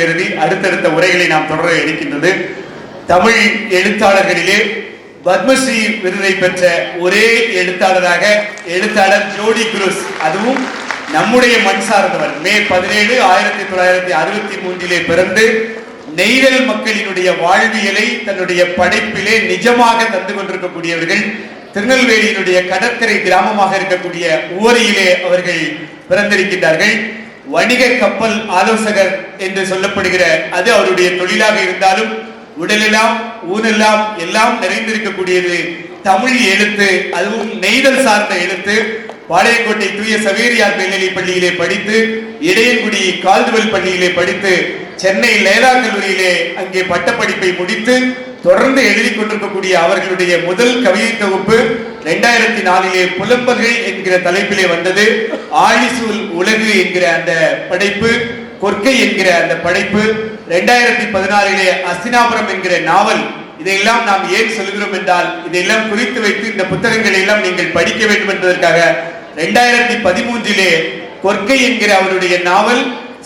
கருதி அடுத்தடுத்த உரைகளை நாம் தொடர இருக்கின்றது. தமிழ் எழுத்தாளர்களிலே பத்மஸ்ரீ விருதை பெற்ற ஒரே எழுத்தாளராக எழுத்தாளர் ஜோடி குருஸ் அதுவும் நம்முடைய மண் சார்ந்தவர் மே பதினேழு ஆயிரத்தி தொள்ளாயிரத்தி அறுபத்தி மூன்றிலே பிறந்து நெய்தல் மக்களினுடைய வாழ்வியலை தன்னுடைய படைப்பிலே நிஜமாக தந்து கொண்டிருக்கக்கூடியவர்கள் திருநெல்வேலியினுடைய கடற்கரை கிராமமாக இருக்கக்கூடிய ஊரையிலே அவர்கள் பிறந்திருக்கின்றார்கள். வணிக கப்பல் ஆலோசகர் என்று சொல்லப்படுகிற அது அவருடைய தொழிலாக இருந்தாலும் உடலெல்லாம் ஊனெல்லாம் எல்லாம் நிறைந்திருக்கக்கூடியது. தமிழ் எழுத்து அதுவும் நெய்தல் சார்ந்த எழுத்து. பாளையங்கோட்டை தூய சவேரியார் மேல்நிலை பள்ளியிலே படித்து இடையன்குடி கால்துவல் பள்ளியிலே படித்து சென்னை லேலா கல்லூரியிலே அங்கே பட்டப்படிப்பை முடித்து தொடர்ந்து எழுதி கொண்டிருக்கக்கூடிய அவர்களுடைய முதல் கவிதை தொகுப்பு இரண்டாயிரத்தி நாலிலே புலம்பல்கள் என்கிற தலைப்பிலே வந்தது. ஆழிசூல் உலகு என்கிற அந்த படைப்பு கொற்கை என்கிற அந்த படைப்பு இரண்டாயிரத்தி பதினாறிலே அஸ்தினாபுரம் என்கிற நாவல். இதையெல்லாம் நாம் ஏன் சொல்கிறோம் என்றால் இதையெல்லாம் குறித்து வைத்து இந்த புத்தகங்களை எல்லாம் நீங்கள் படிக்க வேண்டும் என்பதற்காக. இரண்டாயிரத்தி பதிமூன்றிலே கொற்கை என்கிற அவருடைய நாவல்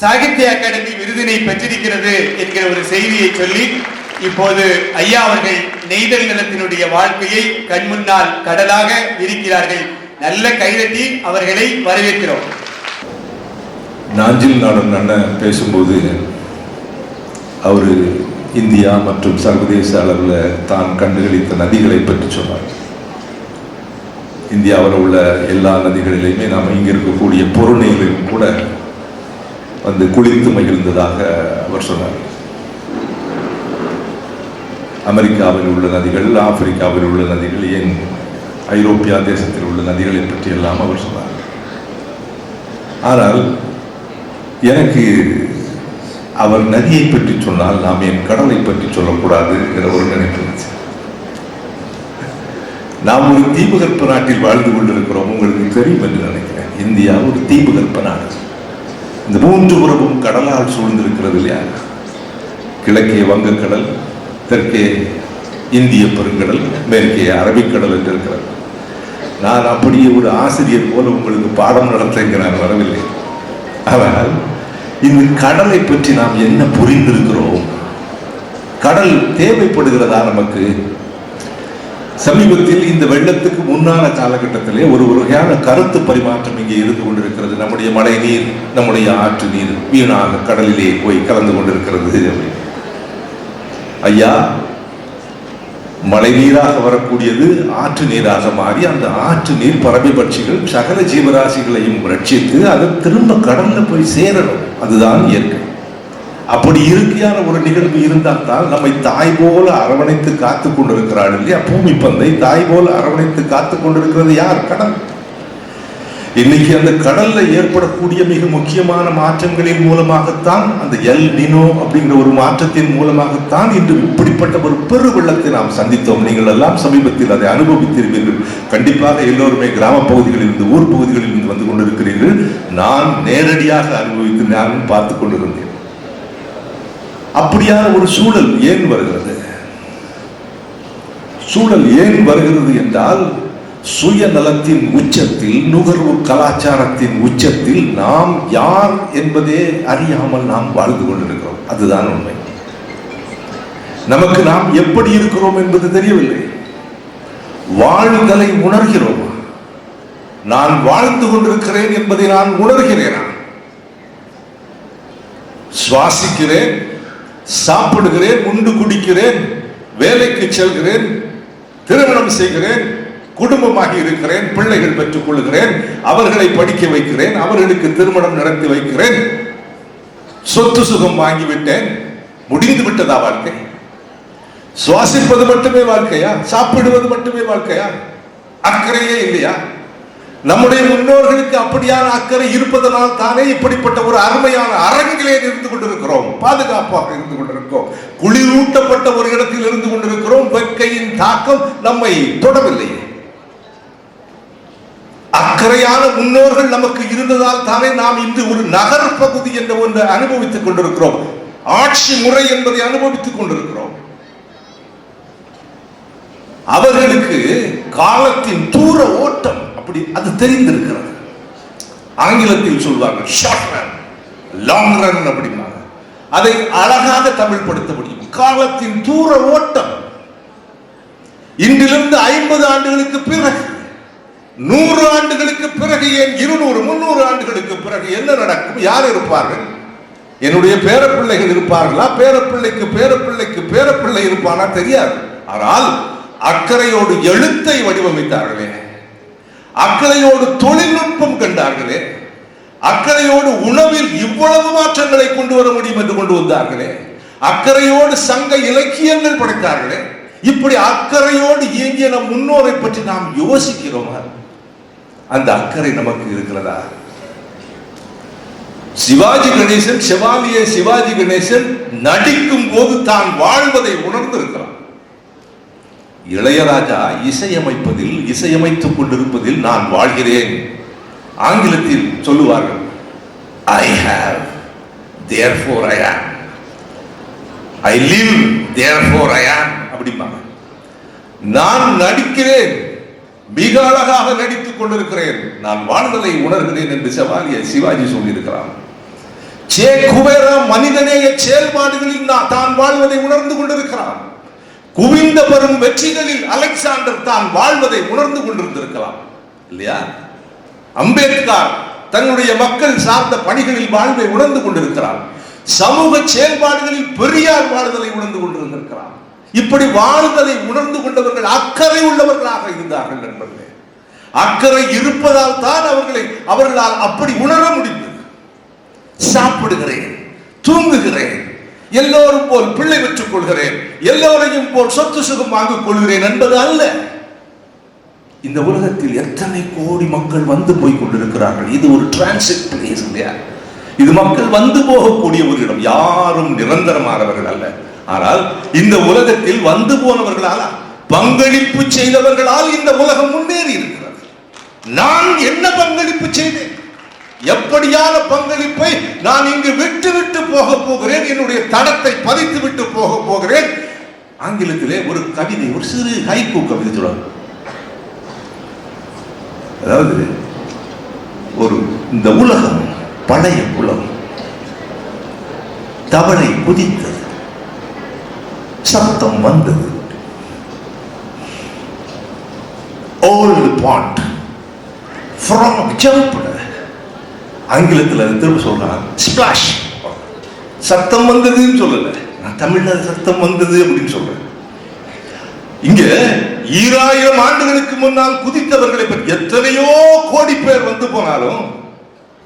சாகித்ய அகாடமி விருதினை பெற்றிருக்கிறது என்கிற ஒரு செய்தியை சொல்லி இப்போது ஐயா அவர்கள் நெய்தல் நிலத்தினுடைய வாழ்க்கையை கண்முன்னால் கடலாக இருக்கிறார்கள் நல்ல கைதட்டி அவர்களை வரவேற்கிறோம். நாஞ்சில் நாடன் அண்ணன் பேசும்போது அவர் இந்தியா மற்றும் சர்வதேச அளவில் தான் கண்டுகளித்த நதிகளை பற்றி சொன்னார். இந்தியாவில் உள்ள எல்லா நதிகளிலையுமே நாம் இங்கே இருக்கக்கூடிய பொருணையிலும் கூட வந்து குளித்து மகிழ்ந்ததாக அவர் சொன்னார். அமெரிக்காவில் உள்ள நதிகள் ஆப்பிரிக்காவில் உள்ள நதிகள் ஏன் ஐரோப்பியா தேசத்தில் உள்ள நதிகளை பற்றி எல்லாம் அவர் சொன்னார். ஆனால் எனக்கு அவர் நதியை பற்றி சொன்னால் நாம் என் கடலை பற்றி சொல்லக்கூடாது என ஒரு நினைப்பு இருந்துச்சு. நாம் ஒரு தீபகற்ப நாட்டில் வாழ்ந்து கொண்டிருக்கிறோம் உங்களுக்கு தெரியும் என்று நினைக்கிறேன். இந்தியா ஒரு தீபகற்ப நாடு. இந்த மூன்று புறமும் கடலால் சூழ்ந்திருக்கிறது இல்லையா? கிழக்கே வங்கக்கடல் தெற்கே இந்திய பெருங்கடல் மேற்கே அரபிக்கடல் என்று இருக்கிறது. நான் அப்படியே ஒரு ஆசிரியர் போல உங்களுக்கு பாடம் நடத்த நான் வரவில்லை. ஆனால் இந்த கடலை பற்றி நாம் என்ன புரிந்திருக்கிறோம்? கடல் தேவைப்படுகிறதா நமக்கு? சமீபத்தில் இந்த வெள்ளத்துக்கு முன்னான காலகட்டத்திலே ஒரு வகையான கருத்து பரிமாற்றம் இங்கே இருந்து கொண்டிருக்கிறது. நம்முடைய மழை நீர் நம்முடைய ஆற்று நீர் வீணாக கடலிலே போய் கலந்து கொண்டிருக்கிறது. ஐயா மழை நீராக வரக்கூடியது ஆற்று நீராக மாறி அந்த ஆற்று நீர் பறவை பட்சிகள் சகல ஜீவராசிகளையும் ரட்சித்து அதை திரும்ப கடல்ல போய் சேரணும். அதுதான் இயற்கை. அப்படி இயற்கையான ஒரு நிகழ்வு இருந்தால் தான் நம்மை தாய் போல அரவணைத்து காத்து கொண்டிருக்கிறாள் இல்லையா? பூமி பந்தை தாய் போல அரவணைத்து காத்து கொண்டிருக்கிறது யார்? கடல் இன்னைக்கு அந்த கடல்ல ஏற்படக்கூடிய மிக முக்கியமான மாற்றங்களின் மூலமாகத்தான் அந்த எல் நினோ அப்படிங்கிற ஒரு மாற்றத்தின் மூலமாகத்தான் இன்று இப்படிப்பட்ட ஒரு பெரு வெள்ளத்தை நாம் சந்தித்தோம். நீங்கள் எல்லாம் சமீபத்தில் அதை அனுபவித்திருப்பீர்கள். கண்டிப்பாக எல்லோருமே கிராம பகுதிகளில் இருந்து ஊர் பகுதிகளில் இருந்து வந்து கொண்டிருக்கிறீர்கள். நான் நேரடியாக அனுபவித்து நானும் பார்த்து கொண்டிருந்தேன். அப்படியான ஒரு சூழல் ஏன் வருகிறது? சூழல் ஏன் வருகிறது என்றால் சுயநலத்தின் உச்சத்தில் நுகர்வு கலாச்சாரத்தின் உச்சத்தில் நாம் யார் என்பதே அறியாமல் நாம் வாழ்ந்து கொண்டிருக்கிறோம். அதுதான் உண்மை. நமக்கு நாம் எப்படி இருக்கிறோம் என்பது தெரியவில்லை. வாழ்தலை உணர்கிறோம்? நான் வாழ்ந்து கொண்டிருக்கிறேன் என்பதை நான் உணர்கிறேனா? சுவாசிக்கிறேன் சாப்பிடுகிறேன் உண்டு குடிக்கிறேன் வேலைக்கு செல்கிறேன் திருமணம் செய்கிறேன் குடும்பமாகி இருக்கிறேன் பிள்ளைகள் பெற்றுக் கொள்கிறேன் அவர்களை படிக்க வைக்கிறேன் அவர்களுக்கு திருமணம் நடத்தி வைக்கிறேன். சொத்து சுகம் வாங்கிவிட்டேன். முடிந்து விட்டதா வாழ்க்கை? சுவாசிப்பது மட்டுமே வாழ்க்கையா? சாப்பிடுவது மட்டுமே வாழ்க்கையா? அக்கறையே இல்லையா? நம்முடைய முன்னோர்களுக்கு அப்படியான அக்கறை இருப்பதனால் தானே இப்படிப்பட்ட ஒரு அருமையான அரங்கிலே இருந்து கொண்டிருக்கிறோம் பாதுகாப்பாக இருந்து கொண்டிருக்கிறோம் குளிரூட்டப்பட்ட ஒரு இடத்தில் இருந்து கொண்டிருக்கிறோம். வெக்கையின் தாக்கம் நம்மை தொடவில்லை அக்கறையான முன்னோர்கள் நமக்கு இருந்ததால் தானே நாம் இன்று ஒரு நகர் பகுதி என்ற ஒன்று அனுபவித்துக் கொண்டிருக்கிறோம். ஆட்சி முறை என்பதை அனுபவித்துக் கொண்டிருக்கிறோம். அவர்களுக்கு காலத்தின் தூர ஓட்டம் அப்படி அது தெரிந்திருக்கிறது. ஆங்கிலத்தில் சொல்வாங்க ஷார்ட் ரன் லாங் ரன் அப்படின்னாங்க அதை அழகாக தமிழ்படுத்த முடியும். காலத்தின் தூர ஓட்டம். இன்றிலிருந்து ஐம்பது ஆண்டுகளுக்கு பிறகு நூறு ஆண்டுகளுக்கு பிறகு ஏன் இருநூறு முன்னூறு ஆண்டுகளுக்கு பிறகு என்ன நடக்கும்? யார் இருப்பார்கள்? என்னுடைய பேரப்பிள்ளைகள் இருப்பார்களா? பேரப்பிள்ளைக்கு பேரப்பிள்ளைக்கு பேரப்பிள்ளை இருப்பானா? தெரியாது. ஆனால் அக்கறையோடு எழுத்தை வடிவமைத்தார்களே. அக்கறையோடு தொழில்நுட்பம் கண்டார்களே. அக்கறையோடு உணவில் இவ்வளவு மாற்றங்களை கொண்டு வர முடியும் என்று கொண்டு வந்தார்களே. அக்கறையோடு சங்க இலக்கியங்கள் படைத்தார்களே. இப்படி அக்கறையோடு இயங்கிய நம் முன்னோரை பற்றி நாம் யோசிக்கிறோமா? அந்த அக்கறை நமக்கு இருக்கிறதா? சிவாஜி கணேசன் செவாலிய சிவாஜி கணேசன் நடிக்கும் போது தான் வாழ்வதை உணர்ந்திருக்கிறான். இளையராஜா இசையமைப்பதில் இசையமைத்துக் கொண்டிருப்பதில் நான் வாழ்கிறேன். ஆங்கிலத்தில் சொல்லுவார்கள் ஐ ஹாவ் தேர் ஃபோர் ஐ ஆம் ஐ லிவ் தேர் ஃபோர் ஐ ஆம் அப்படிம்பாங்க. நான் நடிக்கிறேன் மிக அழகாக நடித்துக் கொண்டிருக்கிறேன். நான் வாழ்வதை உணர்கிறேன் என்று செவாலிய சிவாஜி சொல்லியிருக்கிறான் சே குபேரா மனிதநேய செயல்பாடுகளில் நான் தான் வாழ்வதை உணர்ந்து கொண்டிருக்கிறான். குவிந்த பெறும் வெற்றிகளில் அலெக்சாண்டர் தான் வாழ்வதை உணர்ந்து கொண்டிருந்திருக்கலாம். இல்லையா? அம்பேத்கர் தன்னுடைய மக்கள் சார்ந்த பணிகளில் வாழ்வை உணர்ந்து கொண்டிருக்கிறார். சமூக செயல்பாடுகளில் பெரியார் வாழ்தலை உணர்ந்து கொண்டிருந்திருக்கிறார். இப்படி வாழ்தலை உணர்ந்து கொண்டவர்கள் அக்கறை உள்ளவர்களாக இருந்தார்கள் நண்பர்களே. அக்கறை இருப்பதால் தான் அவர்களை அவர்களால் அப்படி உணர முடிந்தது. சாப்பிடுகிறேன் தூங்குகிறேன் எல்லோரும் போல் பிள்ளை பெற்றுக் கொள்கிறேன் எல்லோரையும் போல் சொத்து சுகம் வாங்கிக் கொள்கிறேன் என்பது அல்ல. இந்த உலகத்தில் எத்தனை கோடி மக்கள் வந்து போய் கொண்டிருக்கிறார்கள்? இது ஒரு டிரான்சிட் பிளேஸ் இல்லையா? இது மக்கள் வந்து போகக்கூடிய ஒரு இடம். யாரும் நிரந்தரமானவர்கள் அல்ல. ஆனால் இந்த உலகத்தில் வந்து போனவர்களால் பங்களிப்பு செய்தவர்களால் இந்த உலகம் முன்னேறி இருக்கிறது. நான் என்ன பங்களிப்பு செய்தேன்? எப்படியான பங்களிப்பை நான் இங்கு விட்டு விட்டு போக போகிறேன் என்னுடைய தடத்தை பதித்து விட்டு போக போகிறேன்? ஆங்கிலத்திலே ஒரு கவிதை ஒரு சிறு ஹைக்கூ கவிதை சொல்றாங்க. அதாவது ஒரு இந்த உலகம் பழைய உலகம். தவளை குதித்தது. சத்தம் வந்தது. ஓல்டு பாண்ட் ஃப்ராக் ஜம்ப்டு ஆங்கிலத்தில் திரும்ப சொல்றான் ஸ்பிளாஷ் சத்தம் வந்ததுன்னு சொல்லலை. நான் தமிழில் சத்தம் வந்தது அப்படின்னு சொல்கிறேன் இங்கே ஈராயிரம் ஆண்டுகளுக்கு முன்னால் குதித்தவர்களை பற்றி எத்தனையோ கோடி பேர் வந்து போனாலும்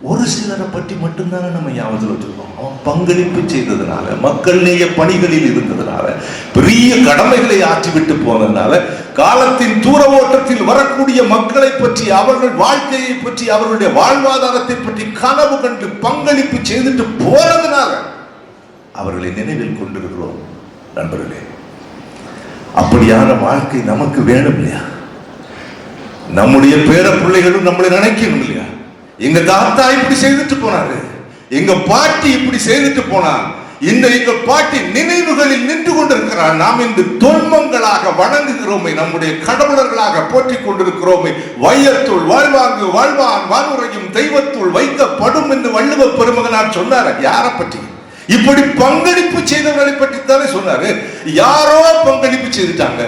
ஒரு சிலரை பற்றி மட்டும்தானே நம்ம ஞாபகத்தில் வச்சுருக்கோம். அவன் பங்களிப்பு செய்ததுனால மக்கள் நேய பணிகளில் இருந்ததுனால பெரிய கடமைகளை ஆற்றிவிட்டு போனதுனால காலத்தின் தூர ஓட்டத்தில் வரக்கூடிய மக்களை பற்றி அவர்கள் வாழ்க்கையை பற்றி அவர்களுடைய வாழ்வாதாரத்தை பற்றி கனவு கண்டு பங்களிப்பு செய்துட்டு போனதுனால அவர்களை நினைவில் கொண்டிருக்கிறோம் நண்பர்களே. அப்படியான வாழ்க்கை நமக்கு வேணும் இல்லையா? நம்முடைய பேர பிள்ளைகளும் நம்மளை நினைக்கணும் இல்லையா? எங்க தாத்தா இப்படி செய்துட்டு போனாரு. எங்க பாட்டி இப்படி செய்துட்டு போனார் இந்த எங்க பாட்டி நினைவுகளில் நின்று கொண்டிருக்கிறார். நாம் இந்த தொன்மங்களாக வணங்குகிறோமே நம்முடைய கடவுளர்களாக போற்றிக் கொண்டிருக்கிறோமே. வையத்துள் வாழ்வாங்கு வாழ்வான் வாழ்வுரையும் தெய்வத்துள் வைக்கப்படும் என்று வள்ளுவ பெருமகனார் சொன்னார். யாரை பற்றி? இப்படி பங்களிப்பு செய்தவர்களை பற்றி தானே சொன்னாரு. யாரோ பங்களிப்பு செய்துட்டாங்க.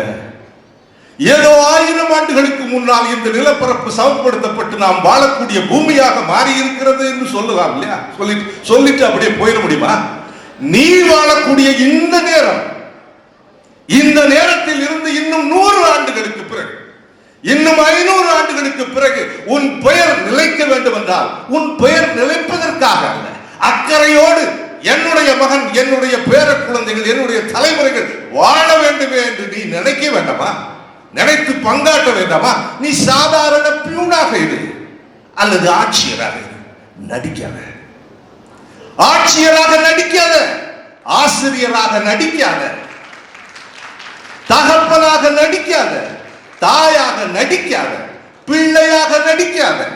ஏதோ ஆயிரம் ஆண்டுகளுக்கு முன்னால் இந்த நிலப்பரப்பு சமப்படுத்தப்பட்டு நாம் வாழக்கூடிய பூமியாக மாறி இருக்கிறது என்று சொல்லலாம் இல்லையா? சொல்லிட்டு சொல்லிட்டு அப்படியே போயிட முடியுமா? நீ வாழக்கூடிய இந்த நேரம் இந்த நேரத்தில் இருந்து இன்னும் நூறு ஆண்டுகளுக்கு பிறகு இன்னும் ஐநூறு ஆண்டுகளுக்கு பிறகு உன் பெயர் நிலைக்க வேண்டும் என்றால் உன் பெயர் நிலைப்பதற்காக அல்ல. அக்கறையோடு என்னுடைய மகன் என்னுடைய பேர குழந்தைகள் என்னுடைய தலைமுறைகள் வாழ வேண்டுமே என்று நீ நினைக்க வேண்டாமா? நினைத்து பங்காற்ற வேண்டாமா? நீ சாதாரண பியூனாக இரு. அல்லது ஆட்சியராக இரு. நடிக்காத. ஆட்சியராக நடிக்காத. ஆசிரியராக நடிக்காத. தகப்பனாக நடிக்காத. தாயாக நடிக்காத. பிள்ளையாக நடிக்காத.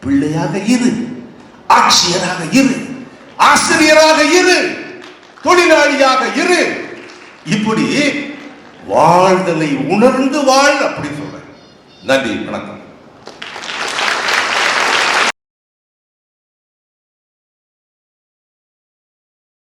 பிள்ளையாக இரு. ஆட்சியராக இரு. ஆசிரியராக இரு. தொழிலாளியாக இரு. இப்படி வாழ்தலை உணர்ந்து வாழ் அப்படி சொல்றேன். நன்றி வணக்கம்.